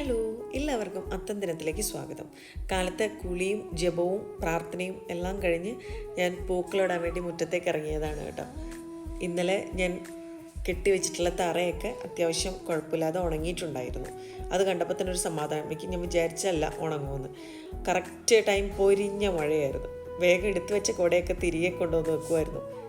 Hello എല്ലാവർക്കും അത്തം ദിനത്തിലേക്ക് സ്വാഗതം. കാലത്തെ കുളിയും ജപവും പ്രാർത്ഥനയും എല്ലാം കഴിഞ്ഞ് ഞാൻ പൂക്കളിടാൻ വേണ്ടി മുറ്റത്തേക്ക് ഇറങ്ങിയതാണ് കേട്ടോ. ഇന്നലെ ഞാൻ കെട്ടിവെച്ചിട്ടുള്ള തറയൊക്കെ അത്യാവശ്യം കുഴപ്പമില്ലാതെ ഉണങ്ങിയിട്ടുണ്ടായിരുന്നു. അത് കണ്ടപ്പോൾ തന്നെ ഒരു സമാധാനം. എനിക്ക് ഞാൻ വിചാരിച്ചല്ല ഉണങ്ങുമെന്ന്. കറക്റ്റ് ടൈം പൊരിഞ്ഞ മഴയായിരുന്നു. വേഗം എടുത്തു വെച്ച കുടയൊക്കെ തിരികെ കൊണ്ടുവന്ന് വെക്കുമായിരുന്നു.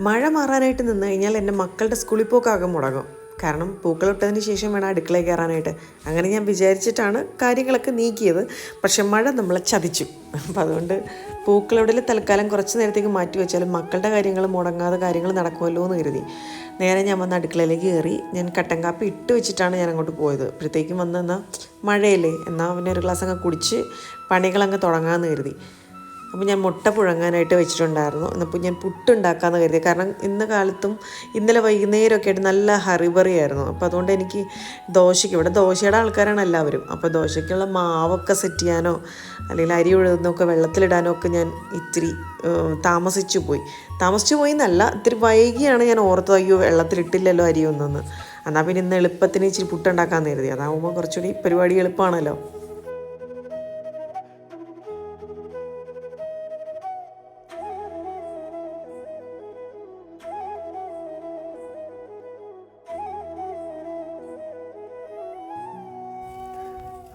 മഴ മാറാനായിട്ട് നിന്ന് കഴിഞ്ഞാൽ എന്റെ മക്കളുടെ സ്കൂളിൽ പോക്കാകെ മുടങ്ങും. കാരണം പൂക്കളിട്ടതിന് ശേഷം വേണം അടുക്കളയിൽ കയറാനായിട്ട്. അങ്ങനെ ഞാൻ വിചാരിച്ചിട്ടാണ് കാര്യങ്ങളൊക്കെ നീക്കിയത്. പക്ഷെ മഴ നമ്മളെ ചതിച്ചു. അപ്പം അതുകൊണ്ട് പൂക്കളിടൽ തൽക്കാലം കുറച്ച് നേരത്തേക്ക് മാറ്റി വെച്ചാലും മക്കളുടെ കാര്യങ്ങൾ മുടങ്ങാതെ കാര്യങ്ങൾ നടക്കുമല്ലോ എന്ന് കരുതി. നേരെ ഞാൻ വന്ന് അടുക്കളയിലേക്ക് കയറി. ഞാൻ കട്ടൻ കാപ്പി ഇട്ട് വെച്ചിട്ടാണ് ഞാൻ അങ്ങോട്ട് പോയത്. അപ്പോഴത്തേക്കും വന്ന് എന്നാൽ മഴയല്ലേ. എന്നാൽ പിന്നെ ഒരു ഗ്ലാസ് അങ്ങ് കുടിച്ച് പണികളങ്ങ് തുടങ്ങാമെന്ന് കരുതി. അപ്പോൾ ഞാൻ മുട്ട പുഴങ്ങാനായിട്ട് വെച്ചിട്ടുണ്ടായിരുന്നു. എന്നപ്പോൾ ഞാൻ പുട്ടുണ്ടാക്കാമെന്ന് കരുതി. കാരണം ഇന്ന കാലത്തും ഇന്നലെ വൈകുന്നേരമൊക്കെ ആയിട്ട് നല്ല ഹറിബറിയായിരുന്നു. അപ്പോൾ അതുകൊണ്ട് എനിക്ക് ദോശയ്ക്ക് ഇവിടെ ദോശയുടെ ആൾക്കാരാണ് എല്ലാവരും. അപ്പോൾ ദോശയ്ക്കുള്ള മാവൊക്കെ സെറ്റ് ചെയ്യാനോ അല്ലെങ്കിൽ അരി ഉഴുന്നൊക്കെ വെള്ളത്തിലിടാനോ ഒക്കെ ഞാൻ ഇത്തിരി താമസിച്ചു പോയി. താമസിച്ചു പോയി എന്നല്ല ഇത്തിരി വൈകിയാണ് ഞാൻ ഓർത്തത് അയ്യോ വെള്ളത്തിലിട്ടില്ലല്ലോ അരി ഒന്നെന്ന് എന്നാൽ പിന്നെ ഇന്ന് എളുപ്പത്തിന് ഇച്ചിരി പുട്ടുണ്ടാക്കാമെന്ന് കരുതി. അതാവുമ്പോൾ കുറച്ചുകൂടി പരിപാടി എളുപ്പമാണല്ലോ.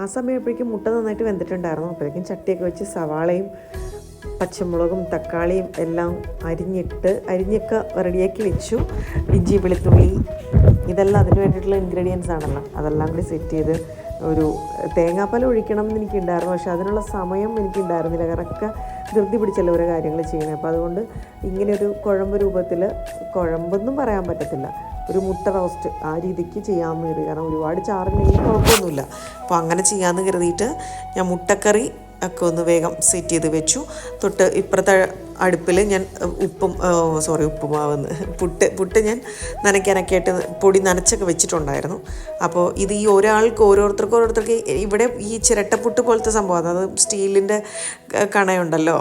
സമയപ്പോഴേക്കും മുട്ട നന്നായിട്ട് വെന്തിട്ടുണ്ടായിരുന്നു. അപ്പോഴേക്കും ചട്ടിയൊക്കെ വെച്ച് സവാളയും പച്ചമുളകും തക്കാളിയും എല്ലാം അരിഞ്ഞിട്ട് അരിഞ്ഞൊക്കെ റെഡിയാക്കി വെച്ചു. ഇഞ്ചി വെളുത്തുള്ളി ഇതെല്ലാം അതിന് വേണ്ടിയിട്ടുള്ള ഇൻഗ്രീഡിയൻസ് ആണല്ലോ. അതെല്ലാം കൂടി സെറ്റ് ചെയ്ത് ഒരു തേങ്ങാപ്പാൽ ഒഴിക്കണം എന്ന് എനിക്കുണ്ടായിരുന്നു. പക്ഷേ അതിനുള്ള സമയം എനിക്കുണ്ടായിരുന്നില്ല. കറക്റ്റ് ധൃതി പിടിച്ചല്ല ഓരോ കാര്യങ്ങൾ ചെയ്യുന്നത്. അപ്പോൾ അതുകൊണ്ട് ഇങ്ങനെ ഒരു കുഴമ്പ് രൂപത്തിൽ കുഴമ്പെന്നും പറയാൻ പറ്റത്തില്ല. ഒരു മുട്ട റോസ്റ്റ് ആ രീതിക്ക് ചെയ്യാൻ വേണ്ടി. കാരണം ഒരുപാട് ചാറില്ലെങ്കിൽ കുഴപ്പമൊന്നുമില്ല. അപ്പോൾ അങ്ങനെ ചെയ്യാമെന്ന് കരുതിയിട്ട് ഞാൻ മുട്ടക്കറി ഒക്കെ ഒന്ന് വേഗം സെറ്റ് ചെയ്ത് വെച്ചു. തൊട്ട് ഇപ്പുറത്തെ അടുപ്പിൽ ഞാൻ ഉപ്പും സോറി ഉപ്പുമാവെന്ന്. പുട്ട് പുട്ട് ഞാൻ നനയ്ക്കാനൊക്കെ ആയിട്ട് പൊടി നനച്ചൊക്കെ വെച്ചിട്ടുണ്ടായിരുന്നു. അപ്പോൾ ഇത് ഈ ഒരാൾക്ക് ഓരോരുത്തർക്കും ഓരോരുത്തർക്ക് ഇവിടെ ഈ ചിരട്ടപ്പുട്ട് പോലത്തെ സംഭവം അത് സ്റ്റീലിന്റെ കണയുണ്ടല്ലോ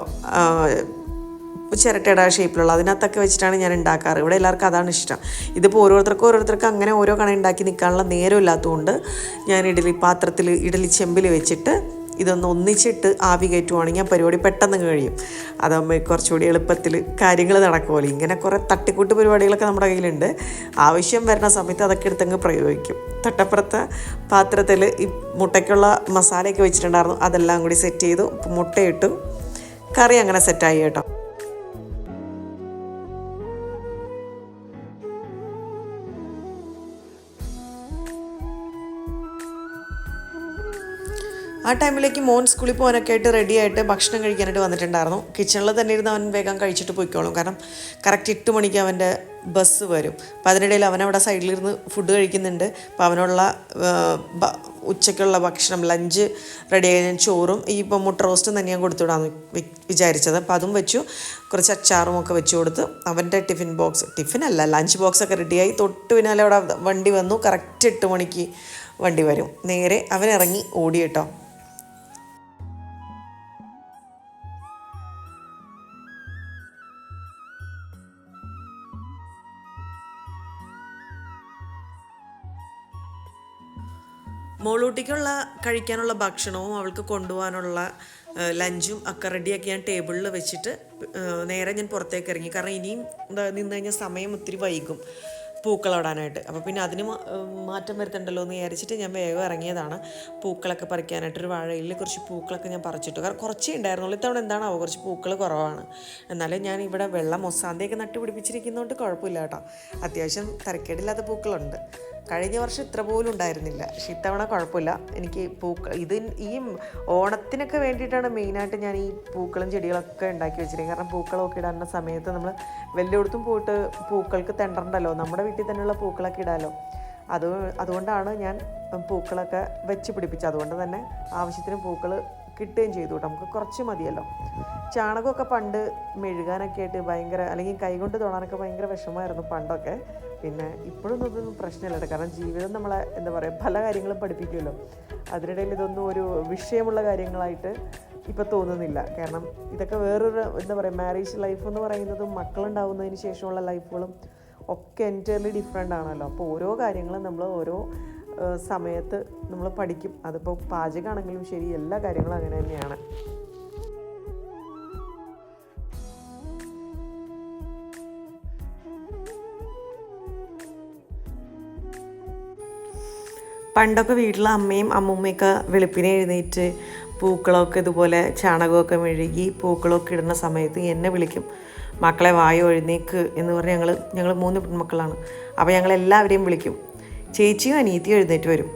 ചിരട്ടയുടെ ഷേപ്പിലുള്ള അതിനകത്തൊക്കെ വെച്ചിട്ടാണ് ഞാൻ ഉണ്ടാക്കാറ്. ഇവിടെ എല്ലാവർക്കും അതാണ് ഇഷ്ടം. ഇതിപ്പോൾ ഓരോരുത്തർക്കും ഓരോരുത്തർക്കും അങ്ങനെ ഓരോ കണ ഉണ്ടാക്കി നിൽക്കാനുള്ള നേരം ഇല്ലാത്തതുകൊണ്ട് ഞാൻ ഇഡലി പാത്രത്തിൽ ഇഡലി ചെമ്പിൽ വെച്ചിട്ട് ഇതൊന്ന് ഒന്നിച്ചിട്ട് ആവി കയറ്റുവാണെങ്കിൽ ആ പരിപാടി പെട്ടെന്ന് കഴിയും. അതാകുമ്പോൾ കുറച്ചുകൂടി എളുപ്പത്തിൽ കാര്യങ്ങൾ നടക്കുമല്ലോ. ഇങ്ങനെ കുറേ തട്ടിക്കൂട്ട് പരിപാടികളൊക്കെ നമ്മുടെ കയ്യിലുണ്ട്. ആവശ്യം വരുന്ന സമയത്ത് അതൊക്കെ എടുത്തങ്ങ് പ്രയോഗിക്കും. തൊട്ടപ്പുറത്തെ പാത്രത്തിൽ ഈ മുട്ടയ്ക്കുള്ള മസാലയൊക്കെ വെച്ചിട്ടുണ്ടായിരുന്നു. അതെല്ലാം കൂടി സെറ്റ് ചെയ്തു മുട്ടയിട്ടു കറി അങ്ങനെ സെറ്റായി കേട്ടോ. ആ ടൈമിലേക്ക് മോൻ സ്കൂളിൽ പോകാനൊക്കെ ആയിട്ട് റെഡി ആയിട്ട് ഭക്ഷണം കഴിക്കാനായിട്ട് വന്നിട്ടുണ്ടായിരുന്നു. കിച്ചണിൽ തന്നെ ഇരുന്ന് അവൻ വേഗം കഴിച്ചിട്ട് പോയിക്കോളും. കാരണം കറക്റ്റ് എട്ട് മണിക്ക് അവന്റെ ബസ് വരും. അപ്പോൾ അതിനിടയിൽ അവനവിടെ സൈഡിലിരുന്ന് ഫുഡ് കഴിക്കുന്നുണ്ട്. അപ്പോൾ അവനുള്ള ഉച്ചയ്ക്കുള്ള ഭക്ഷണം ലഞ്ച് റെഡി ഞാൻ ചോറും ഈ ഇപ്പം മുട്ട റോസ്റ്റും തന്നെ ഞാൻ കൊടുത്തുവിടാന്ന് വിചാരിച്ചത്. അപ്പോൾ അതും വെച്ചു. കുറച്ച് അച്ചാറും ഒക്കെ വെച്ചു കൊടുത്ത് അവന്റെ ടിഫിൻ ബോക്സ് ടിഫിൻ അല്ല ലഞ്ച് ബോക്സ് ഒക്കെ റെഡിയായി തൊട്ട് പിന്നാലെ അവിടെ വണ്ടി വന്നു. കറക്റ്റ് എട്ട് മണിക്ക് വണ്ടി വരും. നേരെ അവൻ ഇറങ്ങി ഓടി കേട്ടോ മോളൂട്ടിക്കുള്ള കഴിക്കാനുള്ള ഭക്ഷണവും അവൾക്ക് കൊണ്ടുപോകാനുള്ള ലഞ്ചും ഒക്കെ റെഡിയാക്കി ഞാൻ ടേബിളിൽ വെച്ചിട്ട് നേരെ ഞാൻ പുറത്തേക്ക് ഇറങ്ങി. കാരണം ഇനിയും നിന്ന് കഴിഞ്ഞാൽ സമയം ഒത്തിരി വൈകും പൂക്കളോടാനായിട്ട് അപ്പോൾ പിന്നെ അതിന് മാറ്റം വരുത്തണ്ടല്ലോ എന്ന് വിചാരിച്ചിട്ട് ഞാൻ വേഗം ഇറങ്ങിയതാണ്. പൂക്കളൊക്കെ പറിക്കാനായിട്ട് ഒരു വാഴയിൽ കുറച്ച് പൂക്കളൊക്കെ ഞാൻ പറിച്ചിട്ടു. കാരണം കുറച്ചേ ഉണ്ടായിരുന്നുള്ളൂ. ഇത്തവണ എന്താണാവോ കുറച്ച് പൂക്കൾ കുറവാണ്. എന്നാലും ഞാൻ ഇവിടെ വെള്ളം മൊസാന്തയൊക്കെ നട്ടുപിടിപ്പിച്ചിരിക്കുന്നതുകൊണ്ട് കുഴപ്പമില്ല കേട്ടോ. അത്യാവശ്യം തരക്കേടില്ലാത്ത പൂക്കളുണ്ട്. കഴിഞ്ഞ വർഷം ഇത്ര പോലും ഉണ്ടായിരുന്നില്ല. പക്ഷെ ഇത്തവണ കുഴപ്പമില്ല. എനിക്ക് പൂക്കൾ ഇത് ഈ ഓണത്തിനൊക്കെ വേണ്ടിയിട്ടാണ് മെയിനായിട്ട് ഞാൻ ഈ പൂക്കളും ചെടികളൊക്കെ ഉണ്ടാക്കി വെച്ചിരിക്കുന്നത്. കാരണം പൂക്കളൊക്കെ ഇടാനുള്ള സമയത്ത് നമ്മൾ വല്ലയിടത്തും പോയിട്ട് പൂക്കൾക്ക് തെണ്ടണ്ടല്ലോ. നമ്മുടെ വീട്ടിൽ തന്നെയുള്ള പൂക്കളൊക്കെ ഇടാമല്ലോ അത് അതുകൊണ്ടാണ് ഞാൻ പൂക്കളൊക്കെ വെച്ച് പിടിപ്പിച്ചത്. അതുകൊണ്ട് തന്നെ ആവശ്യത്തിന് പൂക്കൾ കിട്ടുകയും ചെയ്തു. നമുക്ക് കുറച്ച് മതിയല്ലോ. ചാണകമൊക്കെ പണ്ട് മെഴുകാനൊക്കെ ആയിട്ട് ഭയങ്കര അല്ലെങ്കിൽ കൈകൊണ്ട് തൊടാനൊക്കെ ഭയങ്കര വിഷമമായിരുന്നു പണ്ടൊക്കെ. പിന്നെ ഇപ്പോഴൊന്നും ഇതൊന്നും പ്രശ്നമില്ല കാരണം ജീവിതം നമ്മളെ എന്താ പറയുക പല കാര്യങ്ങളും പഠിപ്പിക്കുമല്ലോ. അതിനിടയിൽ ഇതൊന്നും ഒരു വിഷയമുള്ള കാര്യങ്ങളായിട്ട് ഇപ്പോൾ തോന്നുന്നില്ല. കാരണം ഇതൊക്കെ വേറൊരു എന്താ പറയുക മാരേജ് ലൈഫ് എന്ന് പറയുന്നതും മക്കളുണ്ടാവുന്നതിന് ശേഷമുള്ള ലൈഫുകളും ഒക്കെ എന്റയർലി ഡിഫറെന്റ് ആണല്ലോ. അപ്പോൾ ഓരോ കാര്യങ്ങളും നമ്മൾ ഓരോ സമയത്ത് നമ്മൾ പഠിക്കും. അതിപ്പോൾ പാചകമാണെങ്കിലും ശരി എല്ലാ കാര്യങ്ങളും അങ്ങനെ തന്നെയാണ്. പണ്ടൊക്കെ വീട്ടിലെ അമ്മയും അമ്മൂമ്മയൊക്കെ വെളുപ്പിനെ എഴുന്നേറ്റ് പൂക്കളമൊക്കെ ഇതുപോലെ ചാണകമൊക്കെ മെഴുകി പൂക്കളൊക്കെ ഇടുന്ന സമയത്ത് എന്നെ വിളിക്കും. മക്കളെ വായു എഴുന്നേക്ക് എന്ന് പറഞ്ഞ് ഞങ്ങൾ ഞങ്ങൾ മൂന്ന് പെൺമക്കളാണ്. അപ്പോൾ ഞങ്ങൾ എല്ലാവരെയും വിളിക്കും. ചേച്ചിയും അനിയത്തിയും എഴുന്നേറ്റ് വരും.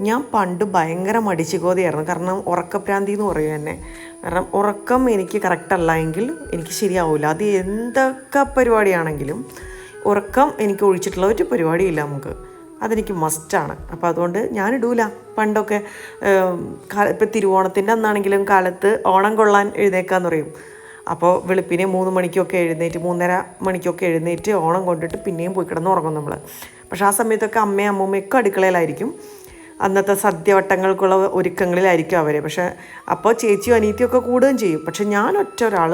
ഞാൻ പണ്ട് ഭയങ്കര മടിച്ചുകോതിയായിരുന്നു. കാരണം ഉറക്കഭ്രാന്തി എന്ന് പറയും എന്നെ. കാരണം ഉറക്കം എനിക്ക് കറക്റ്റ് അല്ല എങ്കിൽ എനിക്ക് ശരിയാവില്ല അത് എന്തൊക്കെ പരിപാടിയാണെങ്കിലും ഉറക്കം എനിക്ക് ഒഴിച്ചിട്ടുള്ള ഒരു പരിപാടിയില്ല നമുക്ക്. അതെനിക്ക് മസ്റ്റാണ്. അപ്പോൾ അതുകൊണ്ട് ഞാൻ ഇടൂല. പണ്ടൊക്കെ ഇപ്പം തിരുവോണത്തിന്റെ അന്നാണെങ്കിലും കാലത്ത് ഓണം കൊള്ളാൻ എഴുന്നേക്കാന്ന് പറയും. അപ്പോൾ വെളുപ്പിനെ മൂന്ന് മണിക്കൊക്കെ എഴുന്നേറ്റ് മൂന്നര മണിക്കൊക്കെ എഴുന്നേറ്റ് ഓണം കൊണ്ടിട്ട് പിന്നെയും പോയി കിടന്ന് ഉറങ്ങും നമ്മൾ പക്ഷേ ആ സമയത്തൊക്കെ അമ്മയും അമ്മൂമ്മയൊക്കെ അടുക്കളയിലായിരിക്കും. അന്നത്തെ സദ്യവട്ടങ്ങൾക്കുള്ള ഒരുക്കങ്ങളിലായിരിക്കും അവർ പക്ഷേ അപ്പോൾ ചേച്ചിയും അനിയത്തിയും ഒക്കെ കൂടുകയും ചെയ്യും. പക്ഷെ ഞാൻ ഒറ്റ ഒരാൾ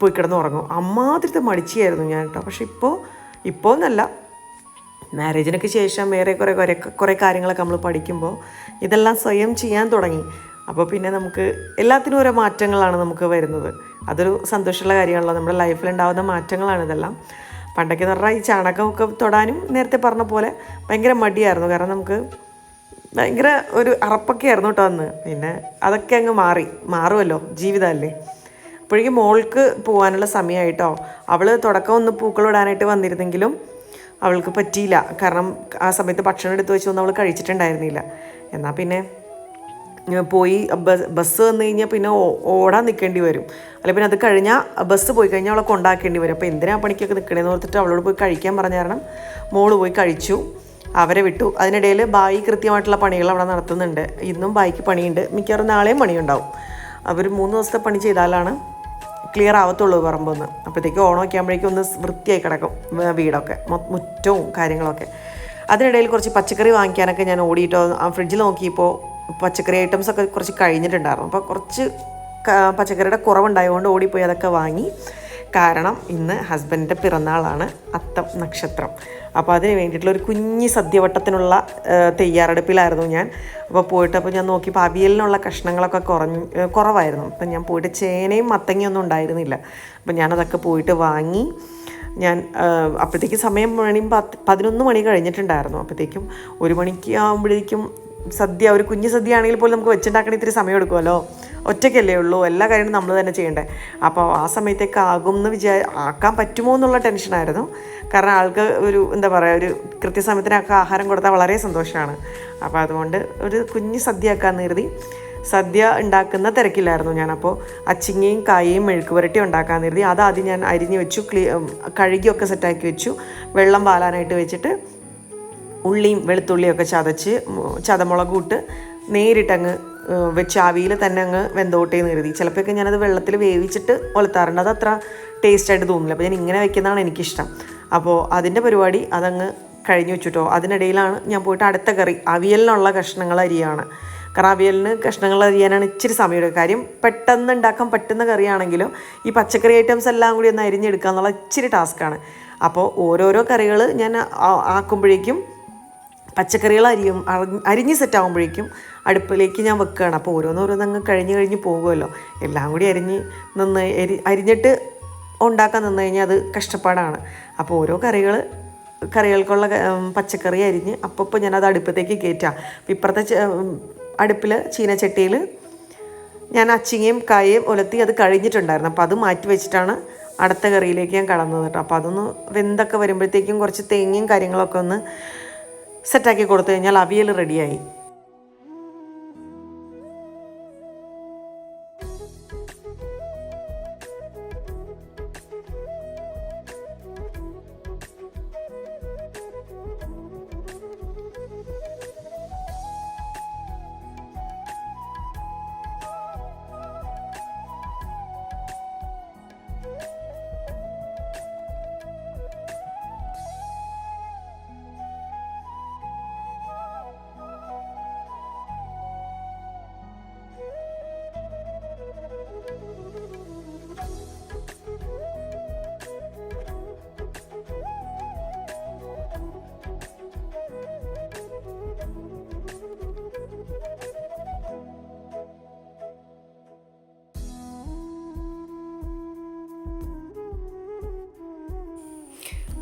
പോയി കിടന്ന് ഉറങ്ങും. അമ്മാതിരത്തെ മടിച്ചായിരുന്നു ഞാൻ കേട്ടോ. പക്ഷെ ഇപ്പോൾ ഇപ്പോൾ എന്നല്ല. മാരേജിനൊക്കെ ശേഷം വേറെ കുറേ കുറേ കുറേ കാര്യങ്ങളൊക്കെ നമ്മൾ പഠിക്കുമ്പോൾ ഇതെല്ലാം സ്വയം ചെയ്യാൻ തുടങ്ങി. അപ്പോൾ പിന്നെ നമുക്ക് എല്ലാത്തിനും ഓരോ മാറ്റങ്ങളാണ് നമുക്ക് വരുന്നത്. അതൊരു സന്തോഷമുള്ള കാര്യമാണല്ലോ. നമ്മുടെ ലൈഫിൽ ഉണ്ടാകുന്ന മാറ്റങ്ങളാണ് ഇതെല്ലാം. പണ്ടൊക്കെ എന്ന് പറഞ്ഞാൽ ഈ ചാണകമൊക്കെ തൊടാനും നേരത്തെ പറഞ്ഞ പോലെ ഭയങ്കര മടിയായിരുന്നു. കാരണം നമുക്ക് ഭയങ്കര ഒരു അറപ്പൊക്കെ ആയിരുന്നു കേട്ടോ അന്ന്. പിന്നെ അതൊക്കെ അങ്ങ് മാറി. മാറുമല്ലോ. ജീവിതമല്ലേ. അപ്പോഴേക്കും മോൾക്ക് പോകാനുള്ള സമയമായിട്ടോ അവൾ തുടക്കം ഒന്ന് പൂക്കളിടാനായിട്ട് വന്നിരുന്നെങ്കിലും അവൾക്ക് പറ്റിയില്ല. കാരണം ആ സമയത്ത് ഭക്ഷണം എടുത്ത് വെച്ചൊന്നും അവൾ കഴിച്ചിട്ടുണ്ടായിരുന്നില്ല. എന്നാൽ പിന്നെ പോയി ബസ് ബസ് വന്നു കഴിഞ്ഞാൽ പിന്നെ ഓടാൻ നിൽക്കേണ്ടി വരും. അല്ലെ പിന്നെ അത് കഴിഞ്ഞാൽ ബസ് പോയി കഴിഞ്ഞാൽ അവളെ കൊണ്ടാക്കേണ്ടി വരും. അപ്പോൾ എന്തിനാ പണിക്കൊക്കെ നിൽക്കണേന്ന് ഓർത്തിട്ട് അവളോട് പോയി കഴിക്കാൻ പറഞ്ഞ കാരണം മോൾ പോയി കഴിച്ചു. അവരെ വിട്ടു. അതിനിടയിൽ ബായി കൃത്യമായിട്ടുള്ള പണികൾ അവിടെ നടത്തുന്നുണ്ട്. ഇന്നും ബായിക്ക് പണിയുണ്ട്. മിക്കവാറും നാളെയും പണിയുണ്ടാവും. അവർ മൂന്ന് ദിവസത്തെ പണി ചെയ്താലാണ് ക്ലിയർ ആവത്തുള്ളൂ പറമ്പൊന്ന്. അപ്പോഴത്തേക്ക് ഓണമൊക്കെ ആകുമ്പോഴേക്കും ഒന്ന് വൃത്തിയായി കിടക്കും വീടൊക്കെ മുറ്റവും കാര്യങ്ങളൊക്കെ. അതിനിടയിൽ കുറച്ച് പച്ചക്കറി വാങ്ങിക്കാനൊക്കെ ഞാൻ ഓടിയിട്ടോ ഫ്രിഡ്ജിൽ നോക്കിയപ്പോൾ പച്ചക്കറി ഐറ്റംസ് ഒക്കെ കുറച്ച് കഴിഞ്ഞിട്ടുണ്ടായിരുന്നു. അപ്പോൾ കുറച്ച് പച്ചക്കറിയുടെ കുറവുണ്ടായതുകൊണ്ട് ഓടിപ്പോയി അതൊക്കെ വാങ്ങി. കാരണം ഇന്ന് ഹസ്ബൻഡിന്റെ പിറന്നാളാണ് അത്തം നക്ഷത്രം. അപ്പോൾ അതിന് വേണ്ടിയിട്ടുള്ള ഒരു കുഞ്ഞി സദ്യവട്ടത്തിനുള്ള തയ്യാറെടുപ്പിലായിരുന്നു ഞാൻ. അപ്പോൾ പോയിട്ട് അപ്പോൾ ഞാൻ നോക്കിയപ്പോൾ അവിയലിനുള്ള കഷ്ണങ്ങളൊക്കെ കുറഞ്ഞ് കുറവായിരുന്നു. അപ്പം ഞാൻ പോയിട്ട് ചേനയും മത്തങ്ങിയൊന്നും ഉണ്ടായിരുന്നില്ല. അപ്പം ഞാനതൊക്കെ പോയിട്ട് വാങ്ങി ഞാൻ അപ്പോഴത്തേക്ക് സമയം മണി പത്ത് പതിനൊന്ന് മണി കഴിഞ്ഞിട്ടുണ്ടായിരുന്നു. അപ്പോഴത്തേക്കും ഒരു മണിക്ക് ആകുമ്പോഴേക്കും സദ്യ ഒരു കുഞ്ഞു സദ്യ ആണെങ്കിൽ പോലും നമുക്ക് വെച്ചുണ്ടാക്കണ ഇത്തിരി സമയം എടുക്കുമല്ലോ. ഒറ്റയ്ക്കല്ലേ ഉള്ളൂ. എല്ലാ കാര്യങ്ങളും നമ്മൾ തന്നെ ചെയ്യണ്ടേ. അപ്പോൾ ആ സമയത്തേക്ക് ആകും എന്ന് വിചാ ആക്കാൻ പറ്റുമോ എന്നുള്ള ടെൻഷനായിരുന്നു കാരണം ആൾക്ക് ഒരു എന്താ പറയുക ഒരു കൃത്യസമയത്തിനൊക്കെ ആഹാരം കൊടുത്താൽ വളരെ സന്തോഷമാണ് അപ്പോൾ അതുകൊണ്ട് ഒരു കുഞ്ഞ് സദ്യ ആക്കാൻ നിർത്തി സദ്യ ഉണ്ടാക്കുന്ന തിരക്കില്ലായിരുന്നു ഞാൻ. അപ്പോൾ അച്ചിങ്ങയും കായയും മെഴുക്ക് പുരട്ടി ഉണ്ടാക്കാൻ നിർത്തി അതാദ്യം ഞാൻ അരിഞ്ഞ് വെച്ചു ക്ലീ കഴുകിയൊക്കെ സെറ്റാക്കി വെച്ചു. വെള്ളം വാലാനായിട്ട് വെച്ചിട്ട് ഉള്ളിയും വെളുത്തുള്ളിയും ഒക്കെ ചതച്ച് ചതമുളകൂട്ട് നേരിട്ടങ്ങ് വെച്ച് ആവിയിൽ തന്നെ അങ്ങ് വെന്തോട്ടേന്ന് കരുതി. ചിലപ്പോഴൊക്കെ ഞാനത് വെള്ളത്തിൽ വേവിച്ചിട്ട് ഒലത്താറുണ്ട്. അത് അത്ര ടേസ്റ്റായിട്ട് തോന്നില്ല. അപ്പോൾ ഞാൻ ഇങ്ങനെ വെക്കുന്നതാണ് എനിക്കിഷ്ടം. അപ്പോൾ അതിന്റെ പരിപാടി അതങ്ങ് കഴിഞ്ഞു വെച്ചിട്ടോ. അതിനിടയിലാണ് ഞാൻ പോയിട്ട് അടുത്ത കറി അവിയലിനുള്ള കഷ്ണങ്ങൾ അരിയാണ്. കാരണം അവിയലിന് കഷ്ണങ്ങൾ അരിയാനാണ് ഇച്ചിരി സമയമെടുക്കുക കാര്യം പെട്ടെന്ന് ഉണ്ടാക്കാൻ പറ്റുന്ന കറിയാണെങ്കിലും ഈ പച്ചക്കറി ഐറ്റംസ് എല്ലാം കൂടി ഒന്ന് അരിഞ്ഞെടുക്കുക എന്നുള്ള ഇച്ചിരി ടാസ്ക്കാണ് അപ്പോൾ ഓരോരോ കറികൾ ഞാൻ ആക്കുമ്പോഴേക്കും പച്ചക്കറികൾ അരിയും അരിഞ്ഞ് സെറ്റ് ആകുമ്പോഴേക്കും അടുപ്പിലേക്ക് ഞാൻ വെക്കുകയാണ്. അപ്പോൾ ഓരോന്നോരോന്നങ്ങ് കഴിഞ്ഞ് കഴിഞ്ഞ് പോകുമല്ലോ. എല്ലാം കൂടി അരിഞ്ഞ് നിന്ന് എരി അരിഞ്ഞിട്ട് ഉണ്ടാക്കാൻ നിന്ന് കഴിഞ്ഞാൽ അത് കഷ്ടപ്പാടാണ്. അപ്പോൾ ഓരോ കറികൾ കറികൾക്കുള്ള പച്ചക്കറി അരിഞ്ഞ് അപ്പോൾ ഞാനത് അടുപ്പത്തേക്ക് കയറ്റാം. ഇപ്പുറത്തെ അടുപ്പിൽ ചീനച്ചട്ടിയിൽ ഞാൻ അച്ചിങ്ങയും കായയും ഉലത്തി അത് കഴിഞ്ഞിട്ടുണ്ടായിരുന്നു. അപ്പോൾ അത് മാറ്റി വെച്ചിട്ടാണ് അടുത്ത കറിയിലേക്ക് ഞാൻ കടന്നത് കേട്ടോ. അപ്പോൾ അതൊന്ന് വെന്തൊക്കെ വരുമ്പോഴത്തേക്കും കുറച്ച് തേങ്ങയും കാര്യങ്ങളൊക്കെ ഒന്ന് സെറ്റാക്കി കൊടുത്തു കഴിഞ്ഞാൽ അവിയൽ റെഡിയായി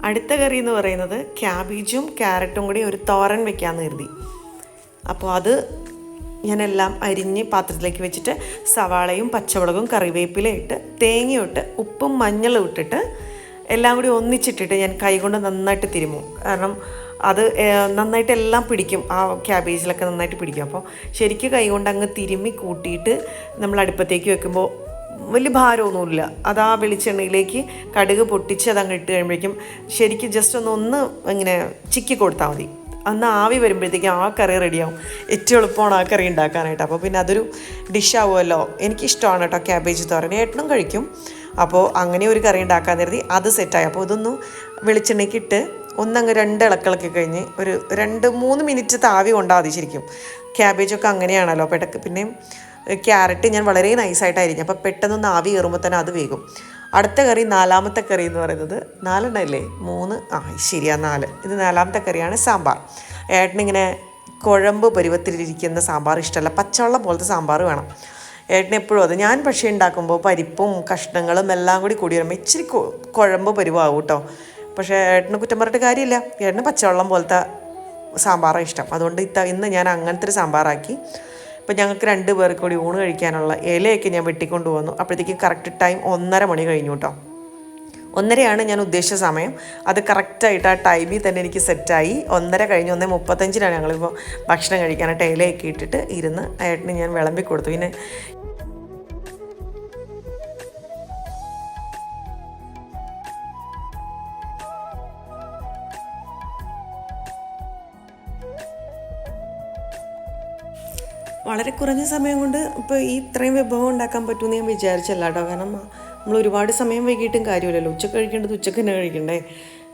അടുത്ത കറി എന്ന് പറയുന്നത് ക്യാബേജും ക്യാരറ്റും കൂടി ഒരു തോരൻ വെക്കാമെന്ന് കരുതി. അപ്പോൾ അത് ഞാനെല്ലാം അരിഞ്ഞ് പാത്രത്തിലേക്ക് വെച്ചിട്ട് സവാളയും പച്ചമുളകും കറിവേപ്പിലയും ഇട്ട് ഉപ്പും മഞ്ഞളും ഇട്ടിട്ട് എല്ലാം കൂടി ഒന്നിച്ചിട്ടിട്ട് ഞാൻ കൈകൊണ്ട് നന്നായിട്ട് തിരുമും. കാരണം അത് നന്നായിട്ട് എല്ലാം പിടിക്കും. ആ ക്യാബേജിലൊക്കെ നന്നായിട്ട് പിടിക്കും. അപ്പോൾ ശരിക്കും കൈകൊണ്ട് അങ്ങ് തിരുമ്മി കൂട്ടിയിട്ട് നമ്മൾ അടുപ്പത്തേക്ക് വെക്കുമ്പോൾ വലിയ ഭാരമൊന്നുമില്ല. അത് ആ വെളിച്ചെണ്ണയിലേക്ക് കടുക് പൊട്ടിച്ച് അതങ്ങ് ഇട്ട് കഴിയുമ്പോഴേക്കും ശരിക്കും ജസ്റ്റ് ഒന്ന് ഒന്ന് ഇങ്ങനെ ചിക്കി കൊടുത്താൽ മതി. അന്ന് ആവി വരുമ്പോഴത്തേക്കും ആ കറി റെഡിയാവും ഏറ്റവും എളുപ്പമാണ് ആ കറി ഉണ്ടാക്കാനായിട്ട്. അപ്പോൾ പിന്നെ അതൊരു ഡിഷാവുമല്ലോ എനിക്കിഷ്ടമാണ് കേട്ടോ ക്യാബേജ് തോരൻ. ഏട്ടനും കഴിക്കും. അപ്പോൾ അങ്ങനെ ഒരു കറി ഉണ്ടാക്കാൻ കരുതി അത് സെറ്റായി അപ്പോൾ ഇതൊന്ന് വെളിച്ചെണ്ണയ്ക്ക് ഇട്ട് ഒന്നങ്ങ് രണ്ട് ഇളക്കിളക്കി കഴിഞ്ഞ് ഒരു രണ്ട് മൂന്ന് മിനിറ്റ് താവി കൊണ്ടാൽ മതി ശരിക്കും. ക്യാബേജൊക്കെ അങ്ങനെയാണല്ലോ. അപ്പോൾ ഇടയ്ക്ക് പിന്നെയും ക്യാരറ്റ് ഞാൻ വളരെ നൈസായിട്ട് അരിഞ്ഞു അപ്പോൾ പെട്ടെന്നൊന്ന് ആവി കയറുമ്പോൾ തന്നെ അത് വേകും. അടുത്ത കറി നാലാമത്തെ കറി എന്ന് പറയുന്നത് നാലെണ്ണല്ലേ മൂന്ന്? ആ ശരിയാ നാല്. ഇത് നാലാമത്തെ കറിയാണ് സാമ്പാർ. ഏട്ടനിങ്ങനെ കുഴമ്പ് പരുവത്തിലിരിക്കുന്ന സാമ്പാർ ഇഷ്ടമല്ല. പച്ചവെള്ളം പോലത്തെ സാമ്പാർ വേണം. ഏട്ടനെപ്പോഴും അത്. ഞാൻ പക്ഷേ ഉണ്ടാക്കുമ്പോൾ പരിപ്പും കഷ്ണങ്ങളും എല്ലാം കൂടി കൂടി വരുമ്പോൾ ഇച്ചിരി കുഴമ്പ് പരുവാകും കേട്ടോ. പക്ഷേ ഏട്ടന് കുറ്റം പറഞ്ഞിട്ട് കാര്യമില്ല. ഏട്ടന് പച്ചവെള്ളം പോലത്തെ സാമ്പാറാണ് ഇഷ്ടം. അതുകൊണ്ട് ഇത്ത ഇന്ന് ഞാൻ അങ്ങനത്തെ ഒരു സാമ്പാറാക്കി. ഇപ്പം ഞങ്ങൾക്ക് രണ്ട് പേർക്ക് കൂടി ഊണ് കഴിക്കാനുള്ള ഇലയൊക്കെ ഞാൻ വെട്ടിക്കൊണ്ട് വന്നു. അപ്പോഴത്തേക്കും കറക്റ്റ് ടൈം ഒന്നര മണി കഴിഞ്ഞു കേട്ടോ ഒന്നരയാണ് ഞാൻ ഉദ്ദേശിച്ച സമയം. അത് കറക്റ്റായിട്ട് ആ ടൈമിൽ തന്നെ എനിക്ക് സെറ്റായി ഒന്നര കഴിഞ്ഞ് ഒന്നേ മുപ്പത്തഞ്ചിനാണ് ഞങ്ങളിപ്പോൾ ഭക്ഷണം കഴിക്കാനായിട്ട് ഇലയൊക്കെ ഇട്ടിട്ട് ഇരുന്ന് ഏട്ടന് ഞാൻ വിളമ്പി കൊടുത്തു. പിന്നെ വളരെ കുറഞ്ഞ സമയം കൊണ്ട് ഇപ്പോൾ ഈ ഇത്രയും വിഭവം ഉണ്ടാക്കാൻ പറ്റുമെന്ന് ഞാൻ വിചാരിച്ചല്ല കേട്ടോ കാരണം നമ്മൾ ഒരുപാട് സമയം വൈകിട്ടും കാര്യമില്ലല്ലോ. ഉച്ചയ്ക്ക് കഴിക്കേണ്ടത് ഉച്ചയ്ക്ക് തന്നെ കഴിക്കണ്ടേ?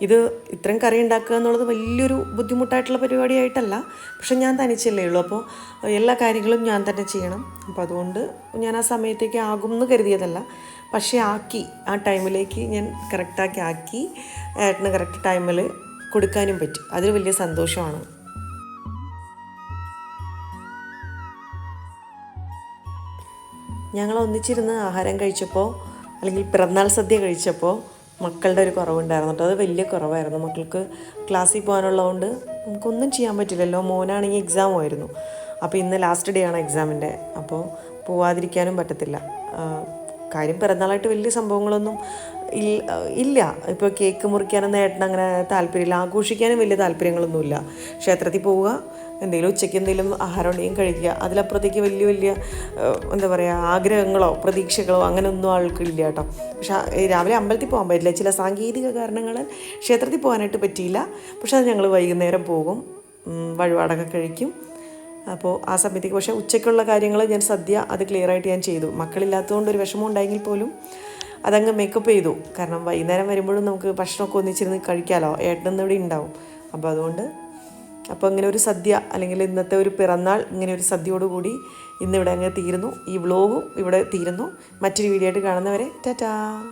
ഇത് ഇത്രയും കറി ഉണ്ടാക്കുക എന്നുള്ളത് വലിയൊരു ബുദ്ധിമുട്ടായിട്ടുള്ള പരിപാടിയായിട്ടല്ല. പക്ഷെ ഞാൻ തനിച്ചല്ലേ ഉള്ളൂ. അപ്പോൾ എല്ലാ കാര്യങ്ങളും ഞാൻ തന്നെ ചെയ്യണം. അപ്പോൾ അതുകൊണ്ട് ഞാൻ ആ സമയത്തേക്ക് ആകും എന്ന് കരുതിയതല്ല. പക്ഷേ ആക്കി ആ ടൈമിലേക്ക് ഞാൻ കറക്റ്റാക്കി ആക്കി ഏട്ടന് കറക്റ്റ് ടൈമിൽ കൊടുക്കാനും പറ്റി. അതിൽ വലിയ സന്തോഷമാണ്. ഞങ്ങൾ ഒന്നിച്ചിരുന്ന് ആഹാരം കഴിച്ചപ്പോൾ അല്ലെങ്കിൽ പിറന്നാൾ സദ്യ കഴിച്ചപ്പോൾ മക്കളുടെ ഒരു കുറവുണ്ടായിരുന്നു കേട്ടോ. അത് വലിയ കുറവായിരുന്നു. മക്കൾക്ക് ക്ലാസ്സിൽ പോകാനുള്ളതുകൊണ്ട് നമുക്കൊന്നും ചെയ്യാൻ പറ്റില്ലല്ലോ. മോനാണെങ്കിൽ എക്സാം ആയിരുന്നു. അപ്പോൾ ഇന്ന് ലാസ്റ്റ് ഡേ ആണ് എക്സാമിന്റെ അപ്പോൾ പോവാതിരിക്കാനും പറ്റത്തില്ല. കാര്യം പിറന്നാളായിട്ട് വലിയ സംഭവങ്ങളൊന്നും ഇല്ല. ഇപ്പോൾ കേക്ക് മുറിക്കാനൊന്നും ഏട്ടനങ്ങനെ താല്പര്യമില്ല. ആഘോഷിക്കാനും വലിയ താല്പര്യങ്ങളൊന്നുമില്ല. ക്ഷേത്രത്തിൽ പോവുക എന്തെങ്കിലും ഉച്ചയ്ക്ക് എന്തെങ്കിലും ആഹാരം ഉണ്ടെങ്കിൽ കഴിക്കുക. അതിലപ്പുറത്തേക്ക് വലിയ വലിയ എന്താ പറയുക ആഗ്രഹങ്ങളോ പ്രതീക്ഷകളോ അങ്ങനെയൊന്നും ആൾക്കില്ല കേട്ടോ. പക്ഷേ രാവിലെ അമ്പലത്തിൽ പോകാൻ പറ്റില്ല. ചില സാങ്കേതിക കാരണങ്ങൾ ക്ഷേത്രത്തിൽ പോകാനായിട്ട് പറ്റിയില്ല. പക്ഷേ അത് ഞങ്ങൾ വൈകുന്നേരം പോകും. വഴിപാടൊക്കെ കഴിക്കും. അപ്പോൾ ആ സമയത്തേക്ക് പക്ഷേ ഉച്ചയ്ക്കുള്ള കാര്യങ്ങൾ ഞാൻ സദ്യ അത് ക്ലിയർ ആയിട്ട് ഞാൻ ചെയ്തു. മക്കളില്ലാത്തതുകൊണ്ട് ഒരു വിഷമം ഉണ്ടായെങ്കിൽ പോലും അതങ്ങ് മേക്കപ്പ് ചെയ്തു. കാരണം വൈകുന്നേരം വരുമ്പോഴും നമുക്ക് ഭക്ഷണമൊക്കെ ഒന്നിച്ചിരുന്ന് കഴിക്കാമല്ലോ ഏട്ടൻ ഇവിടെ ഉണ്ടാവും. അപ്പോൾ അതുകൊണ്ട് അപ്പോൾ ഇങ്ങനെ ഒരു സദ്യ അല്ലെങ്കിൽ ഇന്നത്തെ ഒരു പിറന്നാൾ ഇങ്ങനെ ഒരു സദ്യയോടുകൂടി ഇന്നിവിടെ അങ്ങ് തീരുന്നു. ഈ വ്ളോഗും ഇവിടെ തീരുന്നു. മറ്റൊരു വീഡിയോ ആയിട്ട് കാണുന്നവരെ ടാറ്റാ.